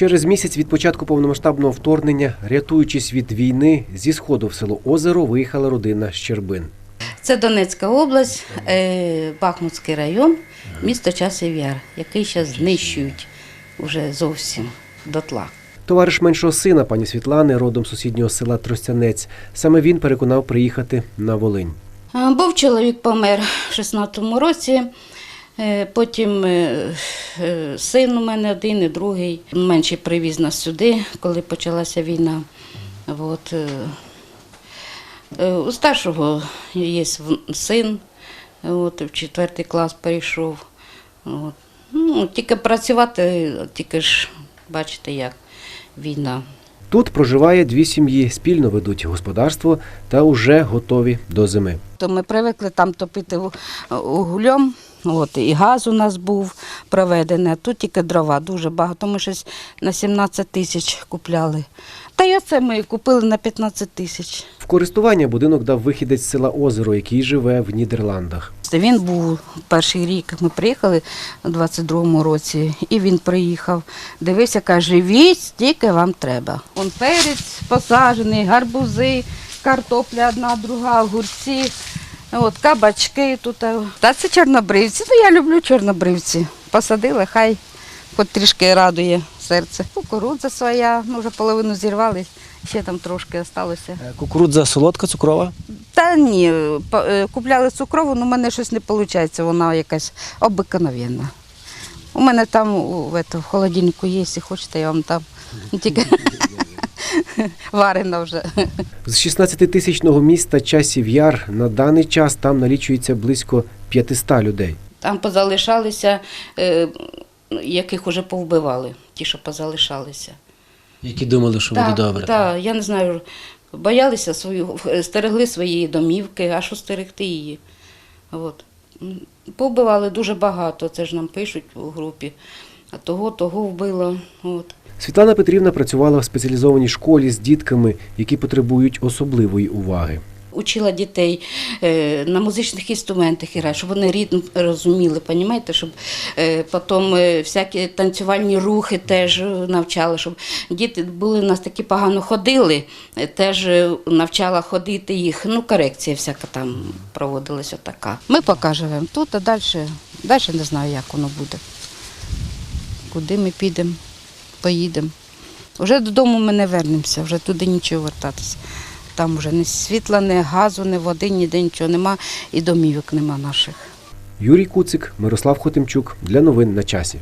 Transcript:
Через місяць від початку повномасштабного вторгнення, рятуючись від війни, зі сходу в село Озеро виїхала родина Щербин. Це Донецька область, е, Бахмутський район, місто Часів Яр, який зараз знищують вже зовсім дотла. Товариш меншого сина пані Світлани, родом сусіднього села Тростянець. Саме він переконав приїхати на Волинь. Був чоловік помер в 16-му році. е, Потім е, е, син у мене один і другий. Менший привіз нас сюди, коли почалася війна. От, е, е, у старшого є син, от, в четвертий клас перейшов. От. Ну, тільки працювати, тільки ж бачите, як війна. Тут проживає дві сім'ї, спільно ведуть господарство та уже готові до зими. То ми привикли там топити углем. От, і газ у нас був проведений, а тут тільки дрова дуже багато. Ми щось на 17 тисяч купляли. Та й оце ми купили на 15 тисяч. В користування будинок дав вихідець з села Озеро, який живе в Нідерландах. Він був перший рік. Ми приїхали у 22-му році, і він приїхав. Дивився, каже, живіть, стільки вам треба. Он перець посаджений, гарбузи, картопля одна, друга, огурці, от, кабачки тут. Та це чорнобривці. Ну, я люблю чорнобривці. Посадили, хай хоч трішки радує серце. Кукурудза своя, ну вже половину зірвали, ще там трошки залишилося. Кукурудза солодка, цукрова. Та ні, е, купляли цукрову, але в мене щось не виходить, вона якась обикновенна. У мене там в, в холодильнику є, якщо хочете, я вам там тільки варена вже. З 16-тисячного міста Часів Яр на даний час там налічується близько 500 людей. Там позалишалися, е, яких вже повбивали, ті, що позалишалися. Які думали, що буде Так, добре. так, я не знаю, боялися свою, стерегли свої домівки, а що стерегти її. От. Повбивали дуже багато, це ж нам пишуть у групі. А того, того вбило. От. Світлана Петрівна працювала в спеціалізованій школі з дітками, які потребують особливої уваги. Учила дітей е, на музичних інструментах грати, щоб вони ритм розуміли, понімаєте? щоб е, потім е, всякі танцювальні рухи теж навчала, щоб діти були у нас такі погано ходили, теж навчала ходити їх. Ну, корекція всяка там проводилася така. Ми поки живемо тут, а далі, далі не знаю, як воно буде. Куди ми підемо, поїдемо. Вже додому ми не вернемося, вже туди нічого вертатися. Там вже ні світла, ні газу, ні води, ніде нічого нема, і домівок нема наших. Юрій Куцик, Мирослав Хотимчук для новин на часі.